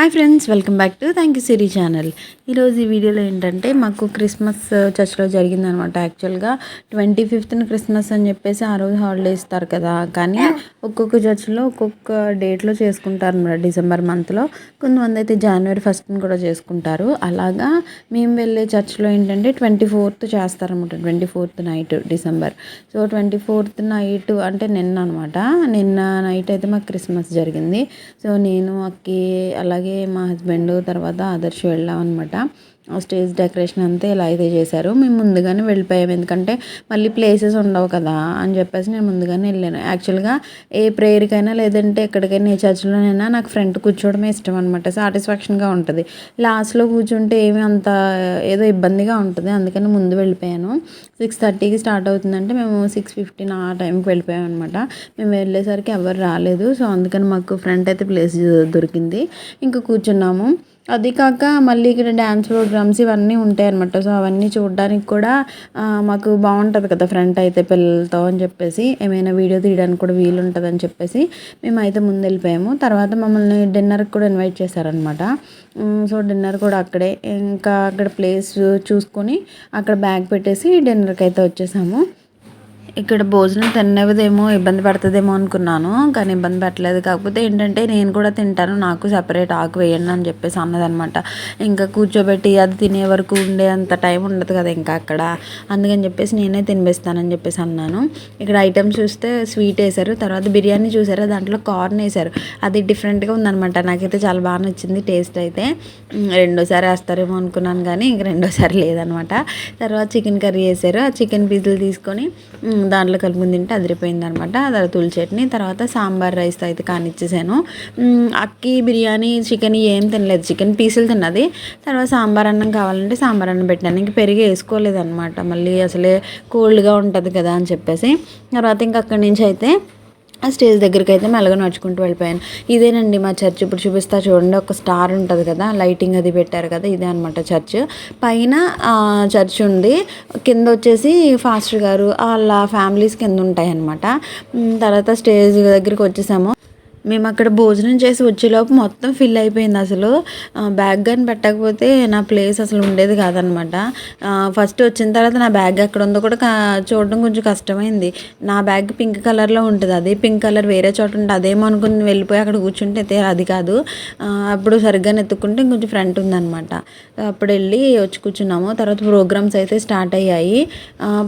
Hi friends welcome back to thank you Siri channel ఈరోజు ఈ వీడియోలో ఏంటంటే మాకు క్రిస్మస్ చర్చ్లో జరిగిందనమాట యాక్చువల్గా ట్వంటీ ఫిఫ్త్న క్రిస్మస్ అని చెప్పేసి ఆ రోజు హాలిడే ఇస్తారు కదా. కానీ ఒక్కొక్క చర్చ్లో ఒక్కొక్క డేట్లో చేసుకుంటారు అనమాట డిసెంబర్ మంత్లో కొంతమంది అయితే జనవరి ఫస్ట్ని కూడా చేసుకుంటారు. అలాగా మేము వెళ్ళే చర్చ్లో ఏంటంటే ట్వంటీ ఫోర్త్ చేస్తారనమాట twenty fourth night December so twenty fourth night అంటే నిన్న అనమాట నిన్న నైట్ అయితే మాకు క్రిస్మస్ జరిగింది. సో నేను అక్కి అలాగే మా హస్బెండ్ తర్వాత ఆదర్శ్ వెళ్ళామన్నమాట. స్టేజ్ డెకరేషన్ అంతా ఇలా అయితే చేశారు. మేము ముందుగానే వెళ్ళిపోయాము ఎందుకంటే మళ్ళీ ప్లేసెస్ ఉండవు కదా అని చెప్పేసి నేను ముందుగానే వెళ్ళాను. యాక్చువల్గా ఏ ప్రేయర్కైనా లేదంటే ఎక్కడికైనా ఏ చర్చిలోనైనా నాకు ఫ్రంట్ కూర్చోవడమే ఇష్టం అనమాట సాటిస్ఫాక్షన్గా ఉంటుంది. లాస్ట్లో కూర్చుంటే ఏమి అంత ఏదో ఇబ్బందిగా ఉంటుంది. అందుకని ముందు వెళ్ళిపోయాను. సిక్స్ థర్టీకి స్టార్ట్ అవుతుందంటే మేము సిక్స్ ఫిఫ్టీన్ ఆ టైంకి వెళ్ళిపోయాం అనమాట మేము వెళ్ళేసరికి ఎవరు రాలేదు. సో అందుకని మాకు ఫ్రంట్ అయితే ప్లేస్ దొరికింది. ఇంకా కూర్చున్నాము. అది కాక మళ్ళీ ఇక్కడ డ్యాన్స్ ప్రోగ్రామ్స్ ఇవన్నీ ఉంటాయి అనమాట సో అవన్నీ చూడడానికి కూడా మాకు బాగుంటుంది కదా ఫ్రంట్ అయితే పిల్లలతో అని చెప్పేసి. ఏమైనా వీడియో తీయడానికి కూడా వీలు ఉంటుందని చెప్పేసి మేమైతే ముందు వెళ్ళిపోయాము తర్వాత మమ్మల్ని డిన్నర్కి కూడా ఇన్వైట్ చేశారనమాట సో డిన్నర్ కూడా అక్కడే. ఇంకా అక్కడ ప్లేస్ చూసుకొని అక్కడ బ్యాగ్ పెట్టేసి డిన్నర్కి అయితే వచ్చేసాము. ఇక్కడ భోజనం తినవదేమో ఇబ్బంది పడుతుందేమో అనుకున్నాను కానీ ఇబ్బంది పెట్టలేదు. కాకపోతే ఏంటంటే నేను కూడా తింటాను నాకు సపరేట్ ఆకు వేయండి అని చెప్పేసి అన్నదనమాట. ఇంకా కూర్చోబెట్టి అది తినే వరకు ఉండే అంత టైం ఉండదు కదా ఇంకా అక్కడ. అందుకని చెప్పేసి నేనే తినిపిస్తానని చెప్పేసి అన్నాను. ఇక్కడ ఐటమ్స్ చూస్తే స్వీట్ వేశారు తర్వాత బిర్యానీ చూసారు దాంట్లో కార్న్ వేశారు. అది డిఫరెంట్గా ఉందనమాట. నాకైతే చాలా బాగా నచ్చింది టేస్ట్ అయితే. రెండోసారి వేస్తారేమో అనుకున్నాను కానీ ఇంక రెండోసారి లేదనమాట. తర్వాత చికెన్ కర్రీ వేశారు. ఆ చికెన్ పీసులు తీసుకొని దాంట్లో కలుపుకుని తింటే అదిరిపోయింది అనమాట తర్వాత చట్నీ తర్వాత సాంబార్ రైస్ అయితే కానిచ్చేసాను. అక్కి బిర్యానీ చికెన్ ఏం తినలేదు. చికెన్ పీసులు తిన్నది. తర్వాత సాంబార్ అన్నం కావాలంటే సాంబార్ అన్నం పెట్టాను ఇంక పెరిగి వేసుకోలేదు అనమాట మళ్ళీ అసలే కోల్డ్గా ఉంటుంది కదా అని చెప్పేసి. తర్వాత ఇంక అక్కడి నుంచి అయితే ఆ స్టేజ్ దగ్గరికి అయితే మెల్లగా నడుచుకుంటూ వెళ్ళిపోయాను. ఇదేనండి మా చర్చ్. ఇప్పుడు చూపిస్తా చూడండి ఒక స్టార్ ఉంటుంది కదా లైటింగ్ అది పెట్టారు కదా ఇదే అనమాట చర్చ్. పైన చర్చ్ ఉంది. కింద వచ్చేసి ఫాస్టర్ గారు వాళ్ళ ఫ్యామిలీస్ కింద ఉంటాయి అనమాట తర్వాత స్టేజ్ దగ్గరికి వచ్చేసాము. మేము అక్కడ భోజనం చేసి వచ్చేలోపు మొత్తం ఫిల్ అయిపోయింది అసలు. బ్యాగ్ కానీ పెట్టకపోతే నా ప్లేస్ అసలు ఉండేది కాదనమాట. ఫస్ట్ వచ్చిన తర్వాత నా బ్యాగ్ ఎక్కడ ఉందో కూడా చూడడం కొంచెం కష్టమైంది. నా బ్యాగ్ పింక్ కలర్లో ఉంటుంది. అది పింక్ కలర్ వేరే చోట ఉంటుంది అదేమో అనుకుని వెళ్ళిపోయి అక్కడ కూర్చుంటే అది కాదు. అప్పుడు సరిగ్గా నెత్తుకుంటే కొంచెం ఫ్రంట్ ఉందనమాట. అప్పుడు వెళ్ళి వచ్చి కూర్చున్నాము. తర్వాత ప్రోగ్రామ్స్ అయితే స్టార్ట్ అయ్యాయి.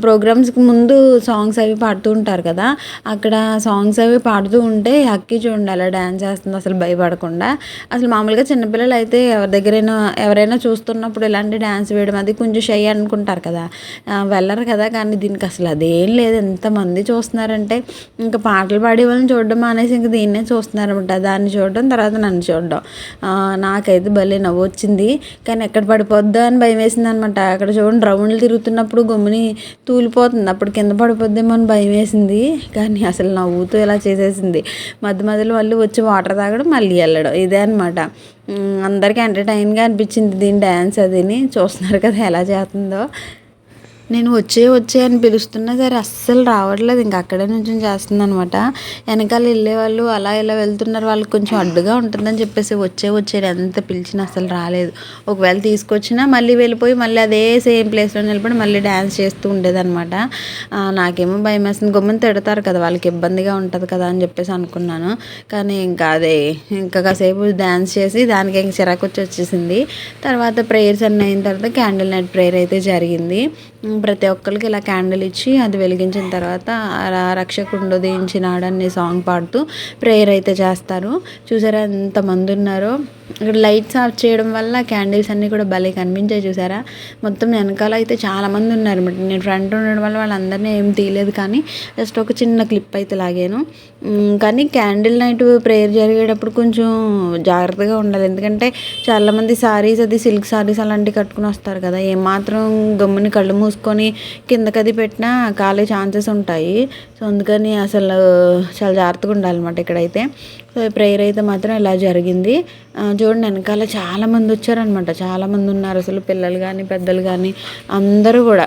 ప్రోగ్రామ్స్కి ముందు సాంగ్స్ అవి పాడుతూ ఉంటారు కదా అక్కడ సాంగ్స్ అవి పాడుతూ ఉంటే అక్కి చూడండి చూడండి అలా డ్యాన్స్ చేస్తుంది అసలు భయపడకుండా. అసలు మామూలుగా చిన్నపిల్లలు అయితే ఎవరి దగ్గరైనా ఎవరైనా చూస్తున్నప్పుడు ఇలాంటి డ్యాన్స్ వేయడం అది కొంచెం షై అనుకుంటారు కదా. వెళ్ళరు కదా కానీ దీనికి అసలు అదేం లేదు. ఎంతమంది చూస్తున్నారంటే ఇంకా పాటలు పాడే వాళ్ళని చూడడం మానేసి ఇంక దీన్నే చూస్తున్నారనమాట దాన్ని చూడడం తర్వాత నన్ను చూడడం. నాకైతే భలే నవ్వు వచ్చింది కానీ ఎక్కడ పడిపోద్దా అని భయం వేసింది అనమాట అక్కడ చూడండి రౌండ్లు తిరుగుతున్నప్పుడు గమ్ముని తూలిపోతుంది. అప్పుడు కింద పడిపోద్దేమో అని భయం వేసింది. కానీ అసలు నవ్వుతూ ఇలా చేసేసింది. మధ్య మధ్యలో వాళ్ళు వచ్చి వాటర్ తాగడం మళ్ళీ వెళ్ళడం. ఇదే అనమాట అందరికీ ఎంటర్టైన్గా అనిపించింది దీని డ్యాన్స్ అదిని. చూస్తున్నారు కదా ఎలా చేస్తుందో. నేను వచ్చే వచ్చే అని పిలుస్తున్నా సరే అస్సలు రావట్లేదు. ఇంకా అక్కడే నుంచి చేస్తుంది అనమాట వెనకాల వెళ్ళే వాళ్ళు అలా ఇలా వెళ్తున్నారు. వాళ్ళకి కొంచెం అడ్డుగా ఉంటుందని చెప్పేసి వచ్చే వచ్చే ఎంత పిలిచినా అసలు రాలేదు. ఒకవేళ తీసుకొచ్చినా మళ్ళీ వెళ్ళిపోయి మళ్ళీ అదే సేమ్ ప్లేస్లో నిలబడి మళ్ళీ డ్యాన్స్ చేస్తూ ఉండేదన్నమాట. నాకేమో భయం వేస్తుంది. గొమ్మని తిడతారు కదా వాళ్ళకి ఇబ్బందిగా ఉంటుంది కదా అని చెప్పేసి అనుకున్నాను. కానీ ఇంకా అదే ఇంకా కాసేపు డ్యాన్స్ చేసి దానికి ఇంక చిరాకు వచ్చి వచ్చేసింది. తర్వాత ప్రేయర్స్ అన్నీ అయిన తర్వాత క్యాండిల్ నైట్ ప్రేయర్ అయితే జరిగింది. ప్రతి ఒక్కరికి ఇలా క్యాండిల్ ఇచ్చి అది వెలిగించిన తర్వాత రక్షకుండు దించినాడని సాంగ్ పాడుతూ ప్రేయర్ అయితే చేస్తారు. చూసారా ఎంతమంది ఉన్నారో? ఇక్కడ లైట్స్ ఆఫ్ చేయడం వల్ల క్యాండిల్స్ అన్నీ కూడా భలే కనిపించాయి చూసారా? మొత్తం వెనకాల అయితే చాలామంది ఉన్నారు అనమాట నేను ఫ్రంట్ ఉండడం వల్ల వాళ్ళందరినీ ఏం తీయలేదు కానీ జస్ట్ ఒక చిన్న క్లిప్ అయితే లాగాను. కానీ క్యాండిల్ నైట్ ప్రేయర్ జరిగేటప్పుడు కొంచెం జాగ్రత్తగా ఉండాలి. ఎందుకంటే చాలామంది సారీస్ అది సిల్క్ సారీస్ అలాంటివి కట్టుకుని వస్తారు కదా. ఏమాత్రం గమ్ముని కళ్ళు మూసుకొని కిందకి అది పెట్టినా కాలే ఛాన్సెస్ ఉంటాయి. సో అందుకని అసలు చాలా జాగ్రత్తగా ఉండాలన్నమాట ఇక్కడైతే. సో ప్రేయర్ అయితే మాత్రం ఇలా జరిగింది. చూడండి వెనకాల చాలామంది వచ్చారనమాట చాలామంది ఉన్నారు. అసలు పిల్లలు కానీ పెద్దలు కానీ అందరూ కూడా.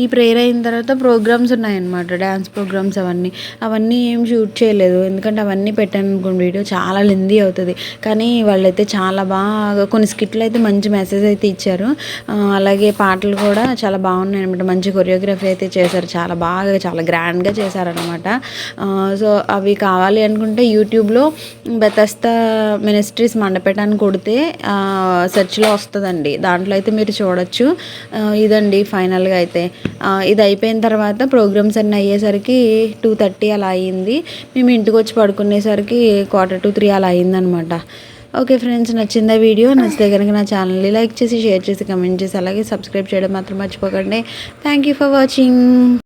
ఈ ప్రేయర్ అయిన తర్వాత ప్రోగ్రామ్స్ ఉన్నాయన్నమాట డ్యాన్స్ ప్రోగ్రామ్స్ అవన్నీ. అవన్నీ ఏం షూట్ చేయలేదు. ఎందుకంటే అవన్నీ పెట్టాను అనుకోండి వీడియో చాలా లెందీ అవుతుంది. కానీ వాళ్ళైతే చాలా బాగా కొన్ని స్కిట్లు అయితే మంచి మెసేజ్ అయితే ఇచ్చారు. అలాగే పాటలు కూడా చాలా బాగున్నాయి అనమాట మంచి కొరియోగ్రఫీ అయితే చేశారు. చాలా బాగా చాలా గ్రాండ్గా చేశారనమాట సో అవి కావాలి అనుకుంటే యూట్యూబ్లో బెతస్తా మినిస్ట్రీస్ మండపేటాన్ని కొడితే సెర్చ్లో వస్తుందండి. దాంట్లో అయితే మీరు చూడొచ్చు. ఇదండి ఫైనల్గా అయితే. ఇది అయిపోయిన తర్వాత ప్రోగ్రామ్స్ అన్నీ అయ్యేసరికి టూ థర్టీ అలా అయ్యింది. మేము ఇంటికి వచ్చి పడుకునేసరికి క్వార్టర్ టు త్రీ అలా అయిందనమాట ఓకే ఫ్రెండ్స్ నచ్చిందా వీడియో? నచ్చితే కనుక నా ఛానల్ని లైక్ చేసి షేర్ చేసి కమెంట్ చేసి అలాగే సబ్స్క్రైబ్ చేయడం మాత్రం మర్చిపోకండి. Thank you for watching